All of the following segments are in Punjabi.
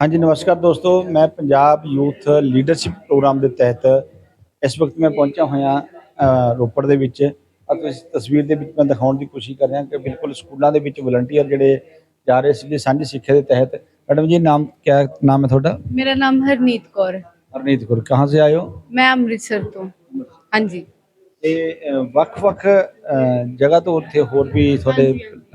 ਹਾਂਜੀ ਨਮਸਕਾਰ ਦੋਸਤੋ। ਮੈਂ ਪੰਜਾਬ ਯੂਥ ਲੀਡਰਸ਼ਿਪ ਪ੍ਰੋਗਰਾਮ ਦੇ ਤਹਿਤ ਇਸ ਵਕਤ ਮੈਂ ਪਹੁੰਚਿਆ ਹੋਇਆ ਰੋਪੜ ਦੇ ਵਿੱਚ। ਅਤੇ ਇਸ ਤਸਵੀਰ ਦੇ ਵਿੱਚ ਮੈਂ ਦਿਖਾਉਣ ਦੀ ਕੋਸ਼ਿਸ਼ ਕਰ ਰਿਹਾ ਕਿ ਬਿਲਕੁਲ ਸਕੂਲਾਂ ਦੇ ਵਿੱਚ ਵਲੰਟੀਅਰ ਜਿਹੜੇ ਜਾ ਰਹੇ ਸੀਗੇ ਸਾਂਝੀ ਸਿੱਖਿਆ ਦੇ ਤਹਿਤ। ਮੈਡਮ ਜੀ ਨਾਮ ਕਿਆ ਨਾਮ ਹੈ ਤੁਹਾਡਾ? ਮੇਰਾ ਨਾਮ ਹਰਨੀਤ ਕੌਰ। ਹਰਨੀਤ ਕੌਰ ਕਹਾਂ ਸੇ ਆਏ ਮੈਂ ਅੰਮ੍ਰਿਤਸਰ ਤੋਂ। ਹਾਂਜੀ। ਤੇ ਵੱਖ-ਵੱਖ ਜਗ੍ਹਾ ਤੋਂ ਉੱਥੇ ਹੋਰ ਵੀ ਤੁਹਾਡੇ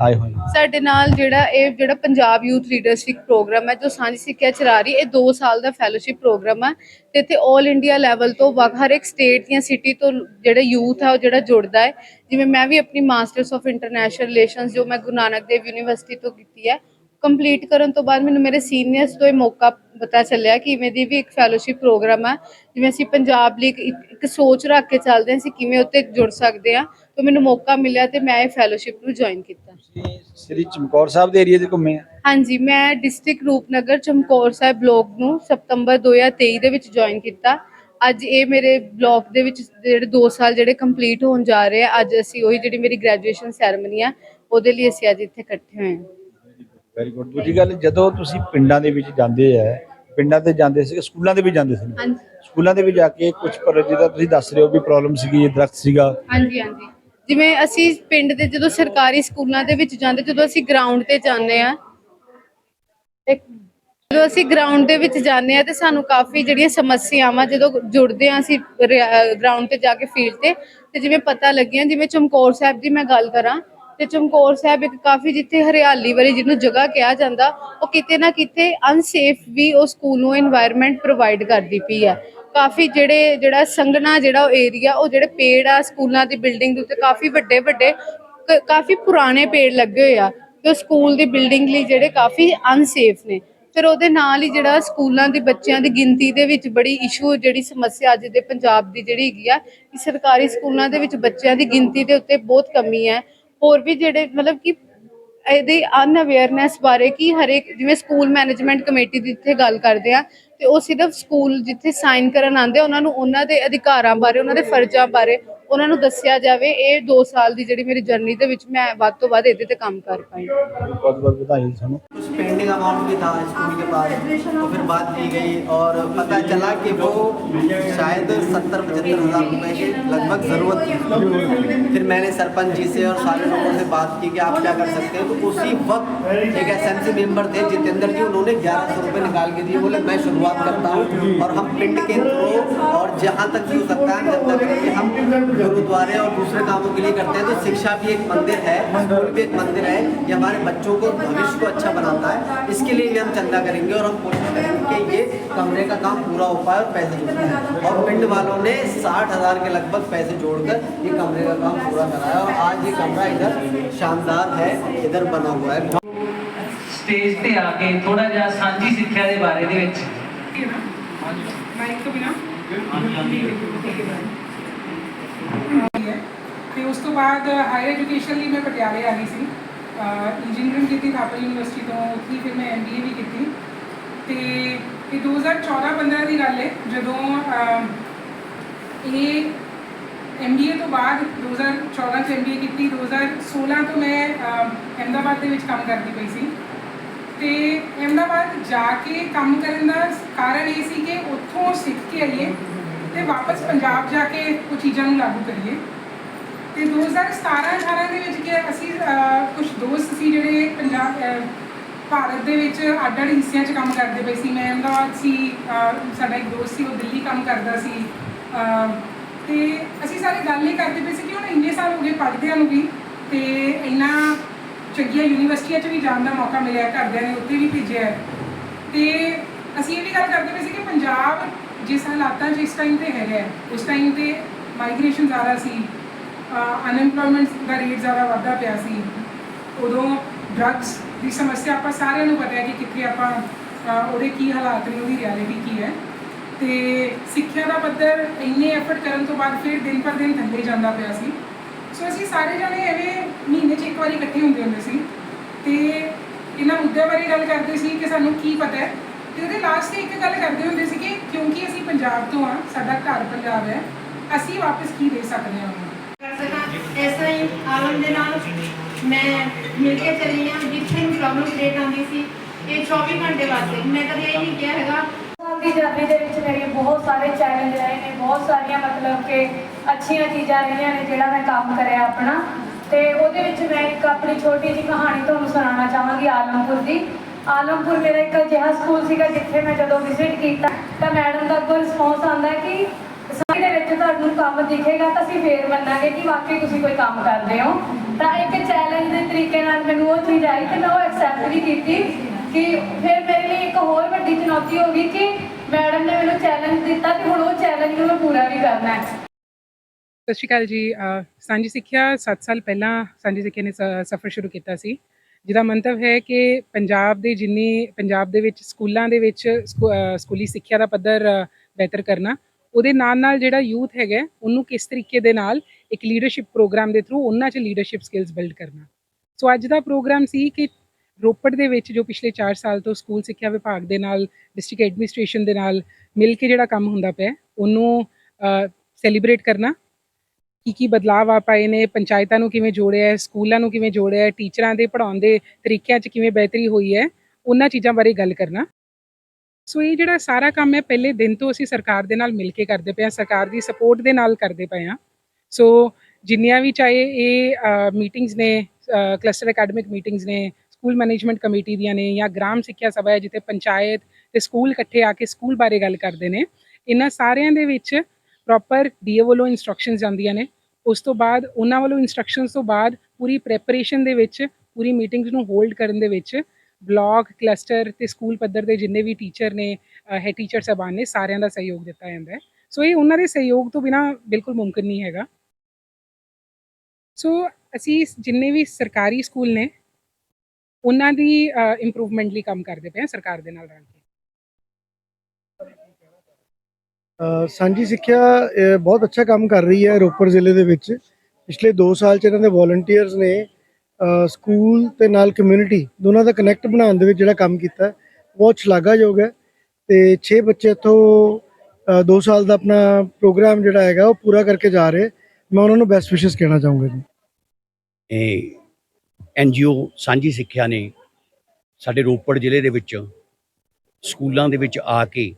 ਆਏ ਹੋਏ ਨੇ? ਸਾਡੇ ਨਾਲ ਜਿਹੜਾ ਇਹ ਜਿਹੜਾ ਪੰਜਾਬ ਯੂਥ ਲੀਡਰਸ਼ਿਪ ਪ੍ਰੋਗਰਾਮ ਹੈ ਜੋ ਸਾਂਝੀ ਸਿੱਖਿਆ ਚਲਾ ਰਹੀ ਇਹ 2 ਸਾਲ ਦਾ ਫੈਲੋਸ਼ਿਪ ਪ੍ਰੋਗਰਾਮ ਹੈ ਤੇ ਇੱਥੇ 올 ਇੰਡੀਆ ਲੈਵਲ ਤੋਂ ਵੱਖ ਹਰ ਇੱਕ ਸਟੇਟ ਜਾਂ ਸਿਟੀ ਤੋਂ ਜਿਹੜਾ ਯੂਥ ਹੈ ਉਹ ਜਿਹੜਾ ਜੁੜਦਾ ਹੈ। ਜਿਵੇਂ ਮੈਂ ਵੀ ਆਪਣੀ ਮਾਸਟਰਸ ਆਫ ਇੰਟਰਨੈਸ਼ਨਲ ਰਿਲੇਸ਼ਨਸ ਜੋ ਮੈਂ ਗੁਰੂ ਨਾਨਕ ਦੇਵ ਯੂਨੀਵਰਸਿਟੀ ਤੋਂ ਕੀਤੀ ਹੈ ਕੰਪਲੀਟ ਕਰਨ ਤੋਂ ਬਾਅਦ ਮੈਨੂੰ ਮੇਰੇ ਸੀਨੀਅਰਸ ਤੋਂ ਇਹ ਮੌਕਾ ਪਤਾ ਚੱਲਿਆ ਕਿ ਇਵੇਂ ਦੀ ਵੀ ਇੱਕ ਫੈਲੋਸ਼ਿਪ ਪ੍ਰੋਗਰਾਮ ਹੈ ਜਿਵੇਂ ਅਸੀਂ ਪੰਜਾਬ ਲਈ ਇੱਕ- ਸੋਚ ਰੱਖ ਕੇ ਚੱਲਦੇ ਹਾਂ ਅਸੀਂ ਕਿਵੇਂ ਉੱਤੇ ਜੁੜ ਸਕਦੇ ਹਾਂ ਤਾਂ ਮੈਨੂੰ ਮੌਕਾ ਮਿਲਿਆ ਤੇ ਮੈਂ ਇਹ ਫੈਲੋਸ਼ਿਪ ਨੂੰ ਜੁਆਇਨ ਕੀਤਾ। ਸ੍ਰੀ ਚਮਕੌਰ ਸਾਹਿਬ ਦੇ ਏਰੀਆ 'ਚ ਘੁੰਮੇ ਆ? ਹਾਂਜੀ ਮੈਂ ਡਿਸਟ੍ਰਿਕਟ ਰੂਪਨਗਰ ਚਮਕੌਰ ਸਾਹਿਬ ਬਲਾਕ ਨੂੰ ਸਤੰਬਰ 2023 ਦੇ ਵਿੱਚ ਜੁਆਇਨ ਕੀਤਾ। ਅੱਜ ਇਹ ਮੇਰੇ ਬਲਾਕ ਦੇ ਵਿੱਚ ਜਿਹੜੇ 2 ਸਾਲ ਜਿਹੜੇ ਕੰਪਲੀਟ ਹੋਣ ਜਾ ਰਹੇ ਆ ਅੱਜ ਅਸੀਂ ਉਹੀ ਜਿਹੜੀ ਮੇਰੀ ਗ੍ਰੈਜੂਏਸ਼ਨ ਸੈਰੇਮਨੀ ਆ ਉਹਦੇ ਲਈ ਅਸੀਂ ਅੱਜ ਇੱਥੇ ਇਕੱਠੇ ਹੋਏ ਹਾਂ। ਵੈਰੀ ਗੁੱਡ ਦੂਜੀ ਗੱਲ ਜਦੋਂ ਤੁਸੀਂ ਪਿੰਡਾਂ ਦੇ ਵਿੱਚ ਜਾਂਦੇ ਆ ਪਿੰਡਾਂ ਤੇ ਜਾਂਦੇ ਸੀ ਸਕੂਲਾਂ ਦੇ ਵੀ ਜਾਂਦੇ ਸੀ ਹਾਂਜੀ। ਸਕੂਲਾਂ ਦੇ ਵਿੱਚ ਜਾ ਕੇ ਕੁਝ ਪਰ ਜਿਹਦਾ ਤੁਸੀਂ ਦੱਸ ਰਹੇ ਹੋ ਵੀ ਪ੍ਰੋਬਲਮ ਸੀਗੀ ਦਰਖਤ ਸੀਗਾ। ਹਾਂਜੀ ਹਾਂਜੀ। ਜਿਵੇਂ ਅਸੀਂ ਪਿੰਡ ਦੇ ਜਦੋਂ ਸਰਕਾਰੀ ਸਕੂਲਾਂ ਦੇ ਵਿੱਚ ਜਾਂਦੇ ਜਦੋਂ ਅਸੀਂ ਗਰਾਊਂਡ ਤੇ ਜਾਂਦੇ ਆ ਇੱਕ ਜਦੋਂ ਅਸੀਂ ਗਰਾਊਂਡ ਦੇ ਵਿੱਚ ਜਾਂਦੇ ਆ ਤੇ ਸਾਨੂੰ ਕਾਫੀ ਜਿਹੜੀਆਂ ਸਮੱਸਿਆਵਾਂ ਜਦੋਂ ਜੁੜਦੇ ਆ ਅਸੀਂ ਗਰਾਊਂਡ ਤੇ ਜਾ ਕੇ ਫੀਲਡ ਤੇ ਤੇ ਜਿਵੇਂ ਪਤਾ ਲੱਗੀਆਂ ਜਿਵੇਂ ਚਮਕੌਰ ਸਾਹਿਬ ਦੀ ਮੈਂ ਗੱਲ ਕਰਾਂ ਤੇ ਚਮਕੌਰ ਸਾਹਿਬ ਇੱਕ ਕਾਫੀ ਜਿੱਥੇ ਹਰਿਆਲੀ ਵਾਲੀ ਜਿਹਨੂੰ ਜਗ੍ਹਾ ਕਿਹਾ ਜਾਂਦਾ, ਉਹ ਕਿਤੇ ਨਾ ਕਿਤੇ ਅਨਸੇਫ ਵੀ ਉਹ ਸਕੂਲ ਨੂੰ এনवायरमेंट ਪ੍ਰੋਵਾਈਡ ਕਰਦੀ ਪਈ ਆ। ਕਾਫੀ ਜਿਹੜੇ, ਜਿਹੜਾ ਸੰਗਣਾ ਜਿਹੜਾ ਉਹ ਏਰੀਆ ਉਹ ਜਿਹੜੇ ਪੇੜ ਆ ਸਕੂਲਾਂ ਦੀ ਬਿਲਡਿੰਗ ਦੇ ਉੱਤੇ ਕਾਫੀ ਵੱਡੇ ਵੱਡੇ ਕਾਫੀ ਪੁਰਾਣੇ ਪੇੜ ਲੱਗੇ ਹੋਏ ਆ ਤੇ ਸਕੂਲ ਦੀ ਬਿਲਡਿੰਗ ਲਈ ਜਿਹੜੇ ਕਾਫੀ ਅਨਸੇਫ ਨੇ। ਫਿਰ ਉਹਦੇ ਨਾਲ ਹੀ ਜਿਹੜਾ ਸਕੂਲਾਂ ਦੇ ਬੱਚਿਆਂ ਦੀ ਗਿਣਤੀ ਦੇ ਵਿੱਚ ਬੜੀ ਇਸ਼ੂ ਜਿਹੜੀ ਸਮੱਸਿਆ ਅੱਜ ਦੇ ਪੰਜਾਬ ਦੀ ਜਿਹੜੀ ਹੈਗੀ ਆ, ਕਿ ਸਰਕਾਰੀ ਸਕੂਲਾਂ ਦੇ ਵਿੱਚ ਬੱਚਿਆਂ ਦੀ ਗਿਣਤੀ ਦੇ ਉੱਤੇ ਬਹੁਤ ਕਮੀ ਹੈ। ਹੋਰ ਵੀ ਜਿਹੜੇ ਮਤਲਬ ਕਿ ਇਹਦੇ ਅਨ ਅਵੇਅਰਨੈਸ ਬਾਰੇ ਕਿ ਹਰੇਕ ਜਿਵੇਂ ਸਕੂਲ ਮੈਨੇਜਮੈਂਟ ਕਮੇਟੀ ਦੀ ਇੱਥੇ ਗੱਲ ਕਰਦੇ ਆ, ਤੇ ਉਹ ਸਿਰਫ ਸਕੂਲ ਜਿੱਥੇ ਸਾਈਨ ਕਰਨ ਆਉਂਦੇ ਉਹਨਾਂ ਨੂੰ ਉਹਨਾਂ ਦੇ ਅਧਿਕਾਰਾਂ ਬਾਰੇ, ਉਹਨਾਂ ਦੇ ਫਰਜ਼ਾਂ ਬਾਰੇ ਉਹਨਾਂ ਨੂੰ ਦੱਸਿਆ ਜਾਵੇ ਇਹ 2 ਸਾਲ ਦੀ ਜਿਹੜੀ ਮੇਰੀ ਜਰਨੀ ਦੇ ਵਿੱਚ ਮੈਂ ਵੱਧ ਤੋਂ ਵੱਧ ਇਹਦੇ ਤੇ ਕੰਮ ਕਰ ਪਾਈ ਬਹੁਤ ਬਹੁਤ ਵਧਾਈ ਤੁਹਾਨੂੰ कुछ पेंडिंग अमाउंट भी था स्कूल के पास तो फिर बात की गई और पता चला कि वो शायद सत्तर पचहत्तर हज़ार रुपए की लगभग ज़रूरत थी फिर मैंने सरपंच जी से और सारे लोगों से बात की कि आप क्या कर सकते हैं तो उसी वक्त एक एस मेंबर थे जितेंद्र जी उन्होंने ग्यारह सौ रुपये निकाल के दिए बोले मैं शुरुआत करता हूँ और हम पिंड के थ्रू और जहाँ तक भी हो सकता है जब तक कि हम गुरुद्वारे और दूसरे कामों के लिए करते हैं तो शिक्षा भी एक मंदिर है स्कूल भी एक मंदिर है ये हमारे बच्चों को भविष्य को अच्छा बनाता है इसके लिए भी हम चंदा करेंगे और हम कोशिश करेंगे कि ये कमरे का काम पूरा हो पाए और पैसे जुड़ पाए और पिंड वालों ने साठ हज़ार के लगभग पैसे जोड़कर ये कमरे का काम पूरा कराया और आज ये कमरा इधर शानदार है इधर बना हुआ है ਸਟੇਜ ਤੇ ਆ ਕੇ ਥੋੜਾ ਜਿਹਾ ਸਾਂਝੀ ਸਿੱਖਿਆ ਦੇ ਬਾਰੇ ਦੇ ਵਿੱਚ ਮਾਈਕ ਤੋਂ ਬਿਨਾ ਤੇ ਉਸ ਤੋਂ ਬਾਅਦ ਹਾਇਰ ਐਜੂਕੇਸ਼ਨ ਲਈ ਮੈਂ ਪਟਿਆਲੇ ਆ ਗਈ ਸੀ। ਇੰਜੀਨੀਅਰਿੰਗ ਕੀਤੀ ਥਾਪਰ ਯੂਨੀਵਰਸਿਟੀ ਤੋਂ ਉੱਥੇ ਫਿਰ ਮੈਂ ਐਮਬੀਏ ਵੀ ਕੀਤੀ। ਤੇ ਇਹ 2014-15 ਦੀ ਗੱਲ ਹੈ ਜਦੋਂ ਅਹ, ਇਹ ਐਮਬੀਏ ਤੋਂ ਬਾਅਦ 2014 ਚ ਐਮਬੀਏ ਕੀਤੀ 2016 ਤੋਂ ਮੈਂ ਅਹਿਮਦਾਬਾਦ ਦੇ ਵਿੱਚ ਕੰਮ ਕਰਦੀ ਪਈ ਸੀ। ਤੇ ਅਹਿਮਦਾਬਾਦ ਜਾ ਕੇ ਕੰਮ ਕਰਨ ਦਾ ਕਾਰਨ ਇਹ ਸੀ ਕਿ ਉੱਥੋਂ ਸਿੱਖ ਕੇ ਆਈਏ। ਤੇ ਵਾਪਸ ਪੰਜਾਬ ਜਾ ਕੇ ਕੁਝ ਚੀਜ਼ਾਂ ਨੂੰ ਲਾਗੂ ਕਰੀਏ। ਤੇ 2017-18 ਦੇ ਵਿੱਚ ਕਿ ਅਸੀਂ ਕੁਝ ਦੋਸਤ ਸੀ ਜਿਹੜੇ ਪੰਜਾਬ ਭਾਰਤ ਦੇ ਵਿੱਚ ਅੱਡ ਅੱਡ ਹਿੱਸਿਆਂ 'ਚ ਕੰਮ ਕਰਦੇ ਪਏ ਸੀ। ਮੈਂ ਅਹਿਮਦਾਬਾਦ ਸੀ ਸਾਡਾ ਇੱਕ ਦੋਸਤ ਸੀ ਉਹ ਦਿੱਲੀ ਕੰਮ ਕਰਦਾ ਸੀ। ਅਹ, ਤੇ ਅਸੀਂ ਸਾਰੇ ਗੱਲ ਇਹ ਕਰਦੇ ਪਏ ਸੀ ਕਿ ਹੁਣ ਇੰਨੇ ਸਾਲ ਹੋ ਗਏ ਪੜ੍ਹਦਿਆਂ ਨੂੰ ਵੀ ਤੇ ਇੰਨਾ ਚੰਗੀਆਂ ਯੂਨੀਵਰਸਿਟੀਆਂ 'ਚ ਵੀ ਜਾਣ ਦਾ ਮੌਕਾ ਮਿਲਿਆ ਘਰਦਿਆਂ ਨੇ ਉੱਥੇ ਵੀ ਭੇਜਿਆ। ਹੈ। ਤੇ ਅਸੀਂ ਇਹ ਵੀ ਗੱਲ ਕਰਦੇ ਪਏ ਸੀ ਕਿ ਪੰਜਾਬ ਜਿਸ ਹਾਲਾਤਾਂ 'ਚ ਇਸ ਟਾਈਮ ਤੇ ਹੈਗਾ ਹੈ, ਉਸ ਟਾਈਮ ਤੇ ਮਾਈਗ੍ਰੇਸ਼ਨ ਜ਼ਿਆਦਾ ਸੀ ਅਨਐਮਪਲੋਇਮੈਂਟ ਦਾ ਰੇਟ ਜ਼ਿਆਦਾ ਵੱਧਦਾ ਪਿਆ ਸੀ ਉਦੋਂ ਡਰੱਗਸ ਦੀ ਸਮੱਸਿਆ ਆਪਾਂ ਸਾਰਿਆਂ ਨੂੰ ਪਤਾ ਹੈ ਕਿ ਕਿੱਥੇ ਆਪਾਂ ਉਹਦੇ ਕੀ ਹਾਲਾਤ ਨੇ ਉਹਦੀ ਰਿਐਲਿਟੀ ਕੀ ਹੈ। ਤੇ ਸਿੱਖਿਆ ਦਾ ਪੱਧਰ ਇੰਨੇ ਐਫਰਟ ਕਰਨ ਤੋਂ ਬਾਅਦ ਫਿਰ ਦਿਨ ਪਰ ਦਿਨ ਥੱਲੇ ਜਾਂਦਾ ਪਿਆ ਸੀ। ਸੋ ਅਸੀਂ ਸਾਰੇ ਜਣੇ ਐਵੇਂ ਮਹੀਨੇ 'ਚ ਇੱਕ ਵਾਰੀ ਇਕੱਠੇ ਹੁੰਦੇ ਹੁੰਦੇ ਸੀ। ਤੇ ਇਹਨਾਂ ਮੁੱਦਿਆਂ ਬਾਰੇ ਗੱਲ ਕਰਦੇ ਸੀ ਕਿ ਸਾਨੂੰ ਕੀ ਪਤਾ ਹੈ ਤੇ ਉਹਦੇ ਲਾਸਟ ਤੇ ਇੱਕ ਗੱਲ ਕਰਦੇ ਹੁੰਦੇ ਸੀ ਕਿ ਕਿਉਂਕਿ ਅਸੀਂ ਪੰਜਾਬ ਤੋਂ ਆ ਸਾਡਾ ਘਰ ਪੰਜਾਬ ਹੈ ਅਸੀਂ ਵਾਪਸ ਕੀ ਦੇ ਸਕਦੇ ਹਾਂ ਉਹਨੂੰ? ਐਸਾ ਹੀ ਆਲਮ ਦੇ ਨਾਲ ਮੈਂ ਮਿਲ ਕੇ ਚੱਲੀ ਹਾਂ ਜਿੱਥੇ ਵੀ ਪ੍ਰੋਬਲਮ ਕ੍ਰੀਏਟ ਆਉਂਦੀ ਸੀ ਇਹ 24 ਘੰਟੇ ਵਾਸਤੇ। ਮੈਂ ਕਦੇ ਇਹ ਨਹੀਂ ਕਿਹਾ ਹੈਗਾ। ਦੀ ਜਰਨੀ ਦੇ ਵਿੱਚ ਮੇਰੇ ਬਹੁਤ ਸਾਰੇ ਚੈਲੰਜ ਰਹੇ ਨੇ ਬਹੁਤ ਸਾਰੀਆਂ ਮਤਲਬ ਕਿ ਅੱਛੀਆਂ ਚੀਜ਼ਾਂ ਰਹੀਆਂ ਨੇ ਜਿਹੜਾ ਮੈਂ ਕੰਮ ਕਰਿਆ ਆਪਣਾ। ਤੇ ਉਹਦੇ ਵਿੱਚ ਮੈਂ ਇੱਕ ਆਪਣੀ ਛੋਟੀ ਜਿਹੀ ਕਹਾਣੀ ਤੁਹਾਨੂੰ ਸੁਣਾਉਣਾ ਚਾਹਾਂਗੀ ਆਲਮਪੁਰ ਦੀ। ਆਲਮਪੁਰ ਮੇਰਾ ਇੱਕ ਅਜਿਹਾ ਸਕੂਲ ਸੀਗਾ ਜਿੱਥੇ ਮੈਂ ਜਦੋਂ ਵਿਜ਼ਿਟ ਕੀਤਾ, ਤਾਂ ਮੈਡਮ ਦਾ ਅੱਗੋਂ ਰਿਸਪੌਂਸ ਆਉਂਦਾ ਕਿ ਸਾਡੀ ਦੇ ਵਿੱਚ ਤੁਹਾਨੂੰ ਕੰਮ ਦਿਖੇਗਾ ਤਾਂ ਅਸੀਂ ਫੇਰ ਮੰਨਾਂਗੇ ਕਿ ਵਾਕਈ ਤੁਸੀਂ ਕੋਈ ਕੰਮ ਕਰਦੇ ਹੋ। ਤਾਂ ਇੱਕ ਚੈਲੰਜ ਦੇ ਤਰੀਕੇ ਨਾਲ ਮੈਨੂੰ ਉਹ ਚੀਜ਼ ਆਈ ਤੇ ਮੈਂ ਉਹ ਐਕਸੈਪਟ ਵੀ ਕੀਤੀ ਕਿ ਫਿਰ ਮੇਰੇ ਲਈ ਇੱਕ ਹੋਰ ਵੱਡੀ ਚੁਣੌਤੀ ਹੋ ਗਈ ਕਿ ਮੈਡਮ ਨੇ ਮੈਨੂੰ ਚੈਲੰਜ ਦਿੱਤਾ ਤੇ ਹੁਣ ਉਹ ਚੈਲੰਜ ਨੂੰ ਮੈਂ ਪੂਰਾ ਵੀ ਕਰਨਾ ਹੈ। ਸਤਿ ਸ਼੍ਰੀ ਅਕਾਲ ਜੀ। ਸਾਂਝੀ ਸਿੱਖਿਆ 7 ਸਾਲ ਪਹਿਲਾਂ ਸਾਂਝੀ ਸਿੱਖਿਆ ਨੇ ਸਫ਼ਰ ਸ਼ੁਰੂ ਕੀਤਾ ਸੀ। ਜਿਹਦਾ ਮੰਤਵ ਹੈ ਕਿ ਪੰਜਾਬ ਦੇ ਜਿੰਨੀ, ਪੰਜਾਬ ਦੇ ਵਿੱਚ ਸਕੂਲਾਂ ਦੇ ਵਿੱਚ ਸਕੂ- ਸਕੂਲੀ ਸਿੱਖਿਆ ਦਾ ਪੱਧਰ ਬਿਹਤਰ ਕਰਨਾ, ਉਹਦੇ ਨਾਲ ਨਾਲ ਜਿਹੜਾ ਯੂਥ ਹੈਗਾ, ਉਹਨੂੰ ਕਿਸ ਤਰੀਕੇ ਦੇ ਨਾਲ ਇੱਕ ਲੀਡਰਸ਼ਿਪ ਪ੍ਰੋਗਰਾਮ ਦੇ ਥਰੂ ਉਹਨਾਂ 'ਚ ਲੀਡਰਸ਼ਿਪ ਸਕਿੱਲਸ ਬਿਲਡ ਕਰਨਾ। ਸੋ ਅੱਜ ਦਾ ਪ੍ਰੋਗਰਾਮ ਸੀ ਕਿ ਰੋਪੜ ਦੇ ਵਿੱਚ ਜੋ ਪਿਛਲੇ 4 ਸਾਲ ਤੋਂ ਸਕੂਲ ਸਿੱਖਿਆ ਵਿਭਾਗ ਦੇ ਨਾਲ ਡਿਸਟ੍ਰਿਕਟ ਐਡਮਿਨਿਸਟ੍ਰੇਸ਼ਨ ਦੇ ਨਾਲ ਮਿਲ ਕੇ ਜਿਹੜਾ ਕੰਮ ਹੁੰਦਾ ਪਿਆ, ਉਹਨੂੰ ਸੈਲੀਬ੍ਰੇਟ ਕਰਨਾ ਕੀ ਕੀ ਬਦਲਾਅ ਆ ਪਾਏ ਨੇ, ਪੰਚਾਇਤਾਂ ਨੂੰ ਕਿਵੇਂ ਜੋੜਿਆ ਹੈ, ਸਕੂਲਾਂ ਨੂੰ ਕਿਵੇਂ ਜੋੜਿਆ ਹੈ, ਟੀਚਰਾਂ ਦੇ ਪੜ੍ਹਾਉਣ ਦੇ ਤਰੀਕਿਆਂ 'ਚ ਕਿਵੇਂ ਬਿਹਤਰੀ ਹੋਈ ਹੈ, ਉਹਨਾਂ ਚੀਜ਼ਾਂ ਬਾਰੇ ਗੱਲ ਕਰਨਾ। ਸੋ ਇਹ ਜਿਹੜਾ ਸਾਰਾ ਕੰਮ ਹੈ, ਪਹਿਲੇ ਦਿਨ ਤੋਂ ਅਸੀਂ ਸਰਕਾਰ ਦੇ ਨਾਲ ਮਿਲ ਕੇ ਕਰਦੇ ਪਏ ਹਾਂ, ਸਰਕਾਰ ਦੀ ਸਪੋਰਟ ਦੇ ਨਾਲ ਕਰਦੇ ਪਏ ਹਾਂ। ਸੋ ਜਿੰਨੀਆਂ ਵੀ ਚਾਹੇ ਇਹ ਮੀਟਿੰਗਸ ਨੇ ਕਲਸਟਰ ਅਕੈਡਮਿਕ ਮੀਟਿੰਗਸ ਨੇ ਸਕੂਲ ਮੈਨੇਜਮੈਂਟ ਕਮੇਟੀ ਦੀਆਂ ਨੇ ਜਾਂ ਗ੍ਰਾਮ ਸਿੱਖਿਆ ਸਭਾ ਹੈ, ਜਿੱਥੇ ਪੰਚਾਇਤ ਤੇ ਸਕੂਲ ਇਕੱਠੇ ਆ ਕੇ ਸਕੂਲ ਬਾਰੇ ਗੱਲ ਕਰਦੇ ਨੇ, ਇਹਨਾਂ ਸਾਰਿਆਂ ਦੇ ਵਿੱਚ ਪ੍ਰੋਪਰ ਡੀਓ ਵੱਲੋਂ ਇਨਸਟਰਕਸ਼ਨਸ ਜਾਂਦੀਆਂ ਨੇ। ਉਸ ਤੋਂ ਬਾਅਦ ਉਹਨਾਂ ਵੱਲੋਂ ਇਨਸਟਰਕਸ਼ਨਸ ਤੋਂ ਬਾਅਦ ਪੂਰੀ ਪ੍ਰੈਪਰੇਸ਼ਨ ਦੇ ਵਿੱਚ, ਪੂਰੀ ਮੀਟਿੰਗਸ ਨੂੰ ਹੋਲਡ ਕਰਨ ਦੇ ਵਿੱਚ ਬਲਾਕ ਕਲਸਟਰ ਤੇ ਸਕੂਲ ਪੱਧਰ ਦੇ ਜਿੰਨੇ ਵੀ ਟੀਚਰ ਨੇ ਹੈ ਟੀਚਰ ਸਹਿਬਾਨ ਨੇ, ਸਾਰਿਆਂ ਦਾ ਸਹਿਯੋਗ ਦਿੱਤਾ ਜਾਂਦਾ ਹੈ। ਸੋ ਇਹ ਉਹਨਾਂ ਦੇ ਸਹਿਯੋਗ ਤੋਂ ਬਿਨਾ ਬਿਲਕੁਲ ਮੁਮਕਿਨ ਨਹੀਂ ਹੈਗਾ। ਸੋ ਅਸੀਂ ਜਿੰਨੇ ਵੀ ਸਰਕਾਰੀ ਸਕੂਲ ਨੇ, ਉਹਨਾਂ ਦੀ ਇੰਪਰੂਵਮੈਂਟ ਲਈ ਕੰਮ ਕਰਦੇ ਪਏ ਹਾਂ ਸਰਕਾਰ ਦੇ ਨਾਲ ਰਲ ਕੇ। ਸਾਂਝੀ ਸਿੱਖਿਆ ਬਹੁਤ ਅੱਛਾ ਕੰਮ ਕਰ ਰਹੀ ਹੈ ਰੋਪੜ ਜ਼ਿਲ੍ਹੇ ਦੇ ਵਿੱਚ। ਪਿਛਲੇ 2 ਸਾਲ ਚ ਇਹਨਾਂ ਦੇ ਵੋਲੰਟੀਅਰਸ ਨੇ ਸਕੂਲ ਤੇ ਨਾਲ ਕਮਿਊਨਿਟੀ ਦੋਨਾਂ ਦਾ ਕਨੈਕਟ ਬਣਾਉਣ ਦੇ ਵਿੱਚ ਜਿਹੜਾ ਕੰਮ ਕੀਤਾ, ਬਹੁਤ ਸ਼ਲਾਘਾਯੋਗ ਹੈ। ਤੇ 6 ਬੱਚੇ ਇੱਥੋਂ 2 ਸਾਲ ਦਾ ਆਪਣਾ ਪ੍ਰੋਗਰਾਮ ਜਿਹੜਾ ਹੈਗਾ, ਉਹ ਪੂਰਾ ਕਰਕੇ ਜਾ ਰਹੇ। ਮੈਂ ਉਹਨਾਂ ਨੂੰ ਬੈਸਟ ਵਿਸ਼ੇਸ ਕਹਿਣਾ ਚਾਹੂੰਗਾ ਜੀ। ਇਹ ਐਨਜੀਓ ਸਾਂਝੀ ਸਿੱਖਿਆ ਨੇ ਸਾਡੇ ਰੋਪੜ ਜ਼ਿਲ੍ਹੇ ਦੇ ਵਿੱਚ, ਸਕੂਲਾਂ ਦੇ ਵਿੱਚ ਆ ਕੇ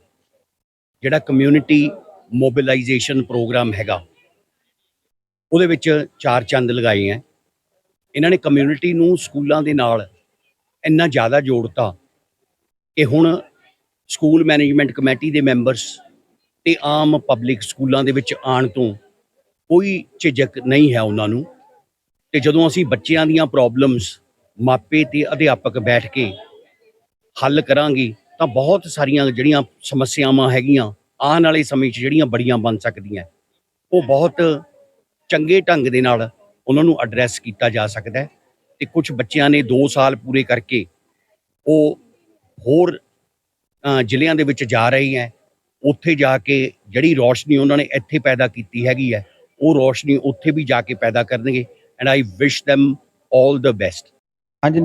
ਜਿਹੜਾ ਕਮਿਊਨਿਟੀ ਮੋਬਿਲਾਈਜੇਸ਼ਨ ਪ੍ਰੋਗਰਾਮ ਹੈਗਾ। ਉਹਦੇ ਵਿੱਚ ਚਾਰ ਚੰਦ ਲਗਾਏ ਹੈ ਇਹਨਾਂ ਨੇ ਕਮਿਊਨਿਟੀ ਨੂੰ ਸਕੂਲਾਂ ਦੇ ਨਾਲ ਇੰਨਾ ਜ਼ਿਆਦਾ ਜੋੜਤਾ ਕਿ ਹੁਣ ਸਕੂਲ ਮੈਨੇਜਮੈਂਟ ਕਮੇਟੀ ਦੇ ਮੈਂਬਰਸ ਤੇ ਆਮ ਪਬਲਿਕ ਸਕੂਲਾਂ ਦੇ ਵਿੱਚ ਆਉਣ ਤੋਂ ਕੋਈ ਝਿਜਕ ਨਹੀਂ ਹੈ ਉਹਨਾਂ ਨੂੰ। ਤੇ ਜਦੋਂ ਅਸੀਂ ਬੱਚਿਆਂ ਦੀਆਂ ਪ੍ਰੋਬਲਮਸ ਮਾਪੇ ਤੇ ਅਧਿਆਪਕ ਬੈਠ ਕੇ ਹੱਲ ਕਰਾਂਗੇ ਤਾਂ ਬਹੁਤ ਸਾਰੀਆਂ ਜਿਹੜੀਆਂ ਸਮੱਸਿਆਵਾਂ ਹੈਗੀਆਂ, ਆਉਣ ਵਾਲੇ ਸਮੇਂ 'ਚ ਜਿਹੜੀਆਂ ਬੜੀਆਂ ਬਣ ਸਕਦੀਆਂ। ਉਹ ਬਹੁਤ ਚੰਗੇ ਢੰਗ ਦੇ ਨਾਲ ਉਹਨਾਂ ਨੂੰ ਐਡਰੈਸ ਕੀਤਾ ਜਾ ਸਕਦਾ ਹੈ ਤੇ ਕੁਝ ਬੱਚਿਆਂ ਨੇ 2 ਸਾਲ ਪੂਰੇ ਕਰਕੇ ਉਹ ਹੋਰ ਜ਼ਿਲ੍ਹਿਆਂ ਦੇ ਵਿੱਚ ਜਾ ਰਹੇ ਹੈ। ਉੱਥੇ ਜਾ ਕੇ ਜਿਹੜੀ ਰੋਸ਼ਨੀ ਉਹਨਾਂ ਨੇ ਇੱਥੇ ਪੈਦਾ ਕੀਤੀ ਹੈਗੀ ਹੈ, ਉਹ ਰੋਸ਼ਨੀ ਉੱਥੇ ਵੀ ਜਾ ਕੇ ਪੈਦਾ ਕਰਨਗੇ। And I wish them all the best ਹਾਂਜੀ